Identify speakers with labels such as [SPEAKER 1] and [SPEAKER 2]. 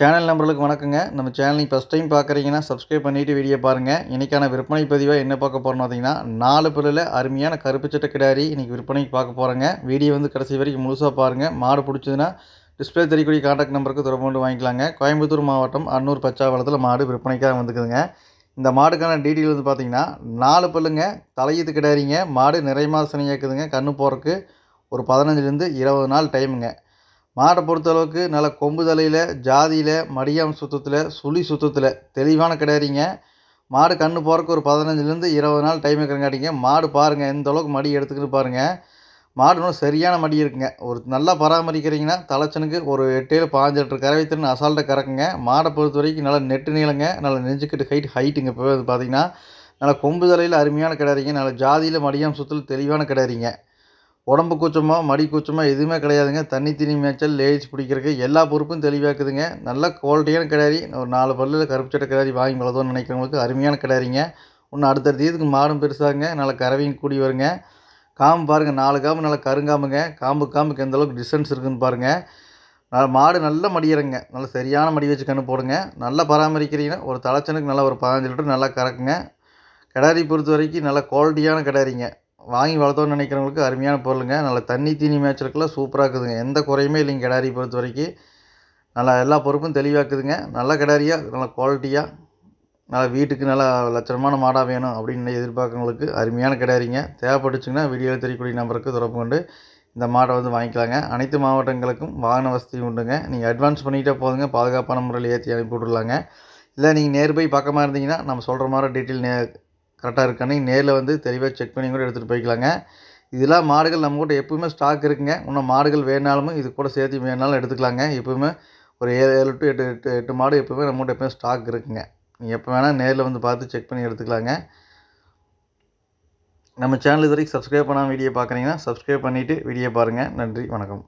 [SPEAKER 1] Channel நம்பர்களுக்கு வணக்கங்க. நம்ம சேனலை ஃபஸ்ட் டைம் பார்க்குறீங்கன்னா சப்ஸ்கிரைப் பண்ணிவிட்டு வீடியோ பாருங்கள் இன்றைக்கான விற்பனை பதிவாக என்ன பார்க்க போகிறோம் பார்த்தீங்கன்னா நாலு பிள்ளையில் அருமையான கருப்பு சட்டை கிடாரி இன்றைக்கி விற்பனைக்கு பார்க்க போகிறேங்க வீடியோ வந்து கடைசி வரைக்கும் முழுசாக பாருங்கள் மாடு பிடிச்சதுன்னா டிஸ்பிளே தெரியக்கூடிய காண்டாக்ட் நம்பருக்கு தொடர்பு வாங்கிக்கலாங்க. கோயம்புத்தூர் மாவட்டம் அன்னூர் பச்சாவளத்தில் மாடு விற்பனைக்காக வந்துக்குதுங்க இந்த மாடுக்கான டீட்டெயில் வந்து பார்த்திங்கன்னா நாலு பல்லுங்க தலையீத்து கிடாரிங்க. மாடு நிறைய மாதம் இருக்குதுங்க கண்ணு போகிறதுக்கு ஒரு பதினஞ்சுலேருந்து இருபது நாள் டைமுங்க மாடை பொறுத்தளவுக்கு நல்ல கொம்பு தலையில் ஜாதியில் மடியாம் சுத்தத்தில் சுழி சுத்தத்தில். தெளிவான கிடாரிங்க மாடு கன்று போகிறக்கு ஒரு பதினஞ்சுலேருந்து இருபது நாள் டைம் இருக்கிறங்காட்டிங்க மாடு பாருங்கள் எந்த அளவுக்கு மடி எடுத்துக்கிட்டு பாருங்கள் மாடு இன்னும் சரியான மடி இருக்குங்க. ஒரு நல்லா பராமரிக்கிறீங்கன்னா தலைச்சனுக்கு ஒரு எட்டு பாஞ்சு லிட்டர் கறவை திறன் அசால்ட்டை கறக்குங்க. மாடை பொறுத்த வரைக்கும் நல்லா நெட்டு நீளங்க நல்லா நெஞ்சுக்கிட்டு ஹைட் ஹைட்டுங்க இப்போ பார்த்தீங்கன்னா நல்லா கொம்பு தலையில் அருமையான கிடாரிங்க நல்லா ஜாதியில் மடியாம் சுத்தல் தெளிவான கிடாரிங்க உடம்பு கூச்சமோ மடி கூச்சமோ எதுவுமே கிடையாதுங்க. தண்ணி தண்ணி மேய்ச்சல் லேடிஸ் பிடிக்கிறதுக்கு எல்லா பொறுப்பும் தெளிவாக்குதுங்க நல்ல குவாலிட்டியான கிடாரி. ஒரு நாலு பல்லில் கருப்பு சட்டை கிடாரி வாங்கி வளர்த்தோன்னு நினைக்கிறவங்களுக்கு அருமையான கிடாரிங்க. இன்னும் அடுத்தடுத்த இதுக்கு மாடும் பெருசாகுங்க நல்ல கறவையும் கூடி வருங்க. காம்பு பாருங்கள் நாலு காம்பு நல்லா கருங்காம்புங்க. காம்பு காம்புக்கு எந்த அளவுக்கு டிஸ்டன்ஸ் இருக்குதுன்னு பாருங்கள் மாடு நல்ல மடியிறங்க. நல்ல சரியான மடி வச்சு கன்று போடுங்க. நல்லா பராமரிக்கிறீங்கன்னா ஒரு தலைச்சனுக்கு நல்லா ஒரு பதினஞ்சு லிட்டர் நல்லா கறக்குங்க. கிடாரி பொறுத்த வரைக்கும் நல்ல குவாலிட்டியான கிடாரிங்க. வாங்கி வளர்த்தோன்னு நினைக்கிறவங்களுக்கு அருமையான பொருளுங்க. நல்லா தண்ணி தீனி மேய்ச்சலுக்குலாம் சூப்பராக இருக்குதுங்க. எந்த குறையுமே இல்லைங்க கிடாரி பொறுத்த வரைக்கும். நல்லா எல்லா பொறுப்பும் தெளிவாக்குதுங்க நல்ல கிடாரியாக நல்ல குவாலிட்டியாக நல்லா வீட்டுக்கு நல்லா லட்சணமான மாடாக வேணும் அப்படின்னு எதிர்பார்க்குறவங்களுக்கு அருமையான கிடாரிங்க. தேவைப்பட்டுச்சுங்கன்னா வீடியோ தெரியக்கூடிய நம்பருக்கு தொடர்பு கொண்டு இந்த மாடை வந்து வாங்கிக்கலாங்க. அனைத்து மாவட்டங்களுக்கும் வாகன வசதி உண்டுங்க. நீங்கள் அட்வான்ஸ் பண்ணிக்கிட்டே போதுங்க. பாதுகாப்பான முறையில் ஏற்றி அனுப்பி விட்ருலாங்க இல்லை நீங்கள் நேர் போய் பக்கமாக இருந்தீங்கன்னா நம்ம சொல்கிற மாதிரி டீட்டெயில் நே கரெக்டாக இருக்கான்னு நேரில் வந்து தெளிவாக செக் பண்ணி கூட எடுத்துகிட்டு போய்க்கலாங்க. இதெல்லாம் மாடுகள் நம்ம கூட எப்போவுமே ஸ்டாக் இருக்குங்க. இன்னும் மாடுகள் வேணாலும் இது கூட சேர்த்து வேணாலும் எடுத்துக்கலாங்க. எப்போவுமே ஒரு ஏழு ஏழு டு எட்டு எட்டு எட்டு மாடு எப்போவுமே நம்ம கூட ஸ்டாக் இருக்குங்க. நீங்கள் எப்போ வேணால் நேரில் வந்து பார்த்து செக் பண்ணி எடுத்துக்கலாங்க. நம்ம சேனல் இது வரைக்கும் சப்ஸ்கிரைப் பண்ணாமல் வீடியோ பார்க்குறீங்கன்னா சப்ஸ்கிரைப் பண்ணிவிட்டு வீடியோ பாருங்கள் நன்றி வணக்கம்.